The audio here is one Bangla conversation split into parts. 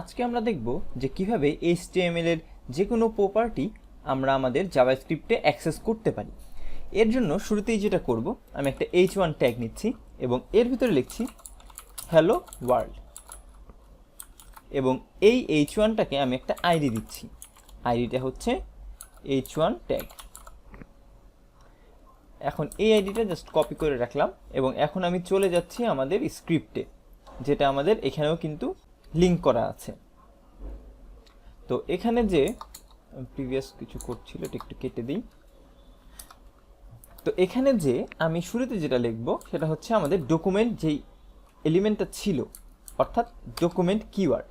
আজকে আমরা দেখব যে কীভাবে HTML এর যে কোনো প্রপার্টি আমরা আমাদের জাভাস্ক্রিপ্টে অ্যাক্সেস করতে পারি। এর জন্য শুরুতেই যেটা করব, আমি একটা এইচ ওয়ান ট্যাগ নিচ্ছি এবং এর ভিতরে লিখছি হ্যালো ওয়ার্ল্ড এবং এই এইচ ওয়ানটাকে আমি একটা আইডি দিচ্ছি। আইডিটা হচ্ছে এইচ ওয়ান ট্যাগ এখন এই আইডিটা জাস্ট কপি করে রাখলাম এবং এখন আমি চলে যাচ্ছি আমাদের স্ক্রিপ্টে যেটা আমাদের এখানেও কিন্তু লিঙ্ক করা আছে। তো এখানে যে প্রিভিয়াস কিছু করছিল এটা একটু কেটে দিই। তো এখানে যে আমি শুরুতে যেটা লিখব, সেটা হচ্ছে আমাদের ডকুমেন্ট যেই এলিমেন্টটা ছিল, অর্থাৎ ডকুমেন্ট কিওয়ার্ড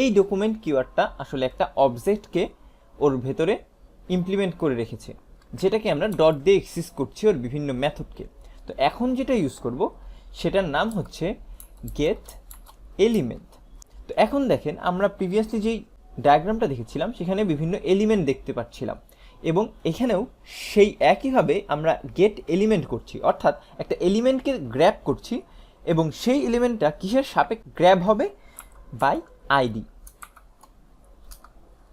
এই ডকুমেন্ট কিওয়ার্ডটা আসলে একটা অবজেক্টকে ওর ভেতরে ইমপ্লিমেন্ট করে রেখেছে, যেটাকে আমরা ডট দিয়ে এক্সিস করছি ওর বিভিন্ন মেথডকে তো এখন যেটা ইউজ করব, সেটার নাম হচ্ছে গেট এলিমেন্ট তো এখন দেখেন, আমরা প্রিভিয়াসলি যেই ডায়াগ্রামটা দেখেছিলাম, সেখানে বিভিন্ন এলিমেন্ট দেখতে পাচ্ছিলাম। এবং এখানেও সেই একইভাবে আমরা গেট এলিমেন্ট করছি। অর্থাৎ একটা এলিমেন্টকে গ্র্যাব করছি এবং সেই এলিমেন্টটা কিসের সাপেক্ষে গ্র্যাব হবে? বাই আইডি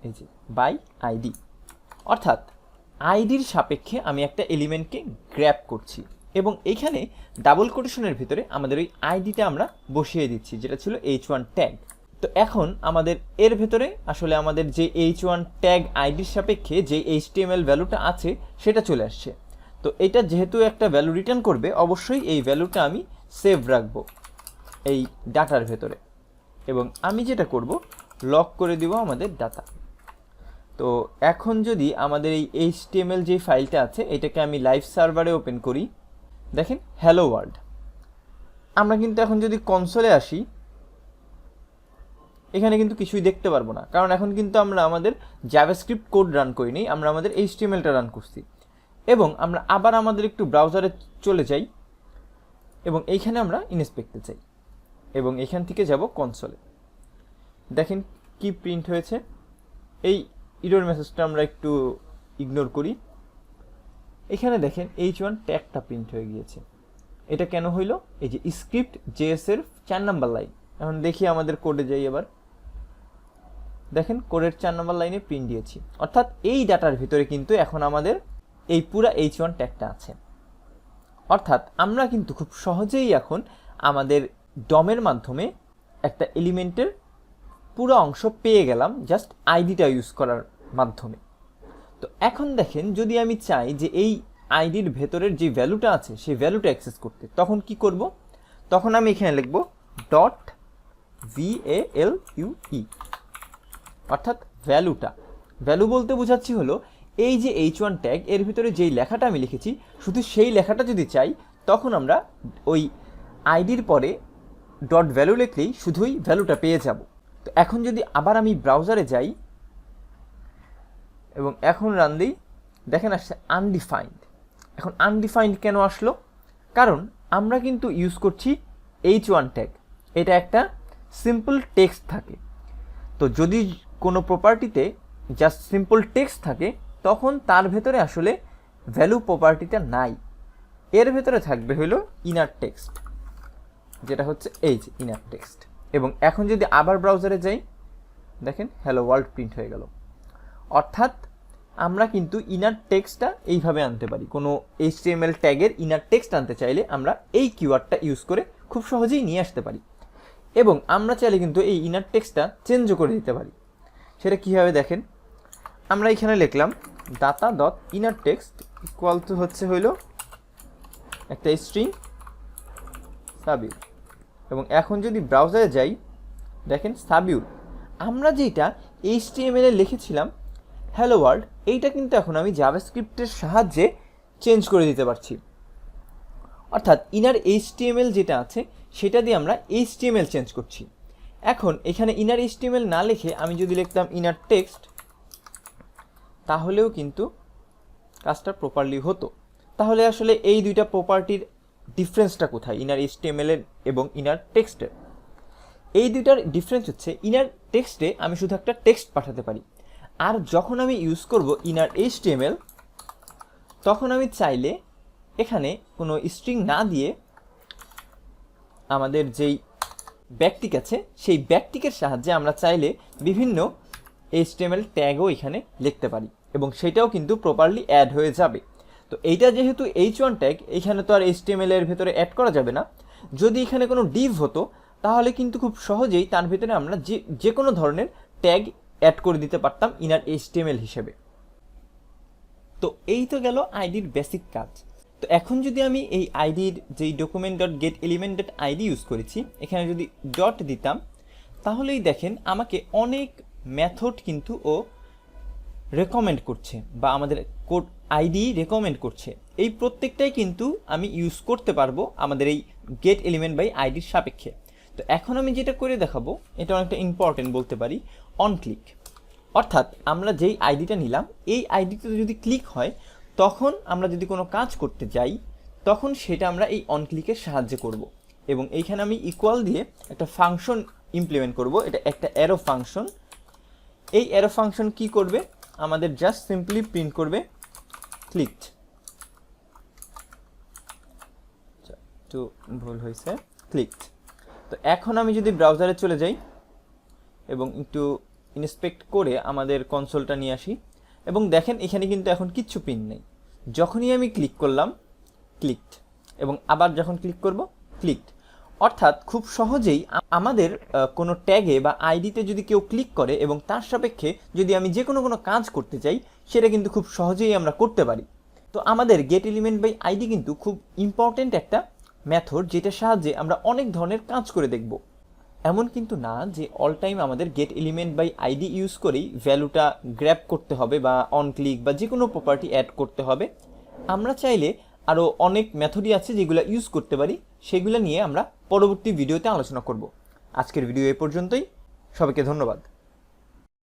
এই যে বাই আইডি অর্থাৎ আইডির সাপেক্ষে আমি একটা এলিমেন্টকে গ্র্যাব করছি। এবং এইখানে ডাবল কোটেশনের ভিতরে আমাদের ওই আইডিটা আমরা বসিয়ে দিচ্ছি, যেটা ছিল এইচ ওয়ান ট্যাগ তো এখন আমাদের এর ভেতরে আসলে আমাদের যে এইচ ওয়ান ট্যাগ আইডির সাপেক্ষে যে এইচ ভ্যালুটা আছে, সেটা চলে আসছে। তো এটা যেহেতু একটা ভ্যালু রিটার্ন করবে, অবশ্যই এই ভ্যালুটা আমি সেভ রাখব এই ডাটার ভেতরে। এবং আমি যেটা করব লক করে দিব আমাদের ডাটা তো এখন যদি আমাদের এই এইচটিএমএল যে ফাইলটা আছে, এটাকে আমি লাইভ সার্ভারে ওপেন করি, দেখেন হ্যালো ওয়ার্ল্ড আমরা কিন্তু এখন যদি কনসোলে আসি এখানে কিন্তু কিছুই দেখতে পারব না। কারণ এখন কিন্তু আমরা আমাদের জাভাস্ক্রিপ্ট কোড রান করিনি, আমরা আমাদের এইচটিএমএলটা রান করছি। এবং আমরা আবার আমাদের একটু ব্রাউজারে চলে যাই, এবং এইখানে আমরা ইনস্পেক্টে চাই। এবং এখান থেকে যাব কনসোলে দেখেন কি প্রিন্ট হয়েছে। এই ইরোর মেসেজটা আমরা একটু ইগনোর করি। এখানে দেখেন এইচ ওয়ান ট্যাগটা প্রিন্ট হয়ে গিয়েছে। এটা কেন হইল? এই যে স্ক্রিপ্ট জেএস এর চার নাম্বার লাইন এখন দেখি আমাদের কোডে যাই এবার দেখেন, কোডের চার নম্বর লাইনে প্রিন্ট দিয়েছি। অর্থাৎ এই ডাটার ভিতরে কিন্তু এখন আমাদের এই পুরা এইচ ওয়ান ট্যাগটা আছে। অর্থাৎ আমরা কিন্তু খুব সহজেই এখন আমাদের ডমের মাধ্যমে একটা এলিমেন্টের পুরো অংশ পেয়ে গেলাম জাস্ট আইডিটা ইউজ করার মাধ্যমে। তো এখন দেখেন, যদি আমি চাই যে এই আইডির ভেতরের যে ভ্যালুটা আছে, সেই ভ্যালুটা অ্যাক্সেস করতে, তখন কি করব? তখন আমি এখানে লিখব dot V A L U অর্থাৎ ভ্যালুটা ভ্যালু বলতে বোঝাচ্ছি হলো এই যে এইচ ওয়ান ট্যাগ এর ভিতরে যেই লেখাটা আমি লিখেছি, শুধু সেই লেখাটা যদি চাই, তখন আমরা ওই আইডির পরে ডট ভ্যালু লিখলেই শুধুই ভ্যালুটা পেয়ে যাব। তো এখন যদি আবার আমি ব্রাউজারে যাই, এবং এখন রান দিই, দেখেন আসছে আনডিফাইন্ড এখন আনডিফাইন্ড কেন আসলো? কারণ আমরা কিন্তু ইউজ করছি এইচ ওয়ান ট্যাগ এটা একটা সিম্পল টেক্সট থাকে। তো যদি কোনো প্রপার্টিতে জাস্ট সিম্পল টেক্সট থাকে, তখন তার ভেতরে আসলে ভ্যালু প্রপার্টিটা নাই। এর ভেতরে থাকবে হলো ইনার টেক্সট যেটা হচ্ছে এই যে ইনার টেক্সট এবং এখন যদি আবার ব্রাউজারে যাই, দেখেন হ্যালো ওয়ার্ল্ড প্রিন্ট হয়ে গেল। অর্থাৎ আমরা কিন্তু ইনার টেক্সটটা এইভাবে আনতে পারি। কোনো এইচটিএমএল ট্যাগের ইনার টেক্সট আনতে চাইলে আমরা এই কিওয়ার্ডটা ইউজ করে খুব সহজেই নিয়ে আসতে পারি। এবং আমরা চাইলে কিন্তু এই ইনার টেক্সটটা চেঞ্জও করে দিতে পারি। সেটা কীভাবে দেখেন? আমরা এখানে লিখলাম data dot inner text equal to হচ্ছে হইল একটা স্ট্রিং সাবিউ এবং এখন যদি ব্রাউজারে যাই, দেখেন সাবিউল আমরা যেটা এইচটিএমএল লিখেছিলাম হ্যালো ওয়ার্ল্ড এইটা কিন্তু এখন আমি জাভাস্ক্রিপ্টের সাহায্যে চেঞ্জ করে দিতে পারছি। অর্থাৎ ইনার এইচটিএমএল যেটা আছে, সেটা দিয়ে আমরা এইচটিএমএল চেঞ্জ করছি। এখন এখানে ইনার এইচটিএমএল না লিখে আমি যদি লিখতাম ইনার টেক্সট তাহলেও কিন্তু কাজটা প্রপারলি হতো। তাহলে আসলে এই দুইটা প্রপার্টির ডিফারেন্সটা কোথায়? ইনার এইচটিএমএল এর এবং ইনার টেক্সটের এই দুইটার ডিফারেন্স হচ্ছে ইনার টেক্সটে আমি শুধু একটা টেক্সট পাঠাতে পারি। আর যখন আমি ইউজ করব ইনার এইচটিএমএল তখন আমি চাইলে এখানে কোনো স্ট্রিং না দিয়ে আমাদের যেই ব্যাকটিক আছে, সেই ব্যাকটিকের সাহায্যে আমরা চাইলে বিভিন্ন এইচটিএমএল ট্যাগও এখানে লিখতে পারি এবং সেটাও কিন্তু প্রপারলি অ্যাড হয়ে যাবে। তো এইটা যেহেতু এইচ ওয়ান ট্যাগ এইখানে তো আর এইচটিএমএল এর ভেতরে অ্যাড করা যাবে না। যদি এখানে কোনো ডিভ হতো, তাহলে কিন্তু খুব সহজেই তার ভেতরে আমরা যে যে কোনো ধরনের ট্যাগ অ্যাড করে দিতে পারতাম ইনার এইচটিএমএল হিসেবে। তো এই তো গেল আইডির বেসিক কাজ। তো এখন যদি আমি এই আইডির যেই document dot get element dot ID use করেছি, এখানে যদি ডট দিতাম, তাহলেই দেখেন আমাকে অনেক মেথড কিন্তু ও রেকমেন্ড করছে বা আমাদের কোড আইডি রেকমেন্ড করছে। এই প্রত্যেকটাই কিন্তু আমি ইউজ করতে পারব আমাদের এই গেট এলিমেন্ট বাই আইডির সাপেক্ষে। তো এখন আমি যেটা করে দেখাবো, এটা অনেকটা ইম্পর্টেন্ট বলতে পারি অন ক্লিক অর্থাৎ আমরা যেই আইডিটা নিলাম, এই আইডিতে যদি ক্লিক হয় তখন আমরা যদি কোনো কাজ করতে যাই, তখন সেটা আমরা এই অন ক্লিকের সাহায্যে করব। এবং এইখানে আমি ইকুয়াল দিয়ে একটা ফাংশন ইমপ্লিমেন্ট করব। এটা একটা অ্যারো ফাংশন এই অ্যারো ফাংশন কি করবে? আমাদের জাস্ট সিম্পলি প্রিন্ট করবে ক্লিকড একটু ভুল হয়েছে। ক্লিকড তো এখন আমি যদি ব্রাউজারে চলে যাই এবং একটু ইন্সপেক্ট করে আমাদের কনসোলটা নিয়ে আসি। এবং দেখেন এখানে কিন্তু এখন কিচ্ছু পিন নেই। যখনই আমি ক্লিক করলাম ক্লিকড এবং আবার যখন ক্লিক করব ক্লিকড অর্থাৎ খুব সহজেই আমাদের কোনো ট্যাগে বা আইডিতে যদি কেউ ক্লিক করে এবং তার সাপেক্ষে যদি আমি যে কোনো কোনো কাজ করতে চাই, সেটা কিন্তু খুব সহজেই আমরা করতে পারি। তো আমাদের গেট এলিমেন্ট বাই আইডি কিন্তু খুব ইম্পর্ট্যান্ট একটা মেথড যেটার সাহায্যে আমরা অনেক ধরনের কাজ করে দেখব। এমন কিন্তু না যে অল টাইম আমাদের get element by ID use করেই ভ্যালুটা গ্র্যাপ করতে হবে বা অন ক্লিক বা যে কোনো প্রপার্টি অ্যাড করতে হবে। আমরা চাইলে আরও অনেক মেথডই আছে যেগুলো ইউজ করতে পারি, সেগুলো নিয়ে আমরা পরবর্তী ভিডিওতে আলোচনা করব। আজকের ভিডিও এ পর্যন্তই। সবাইকে ধন্যবাদ।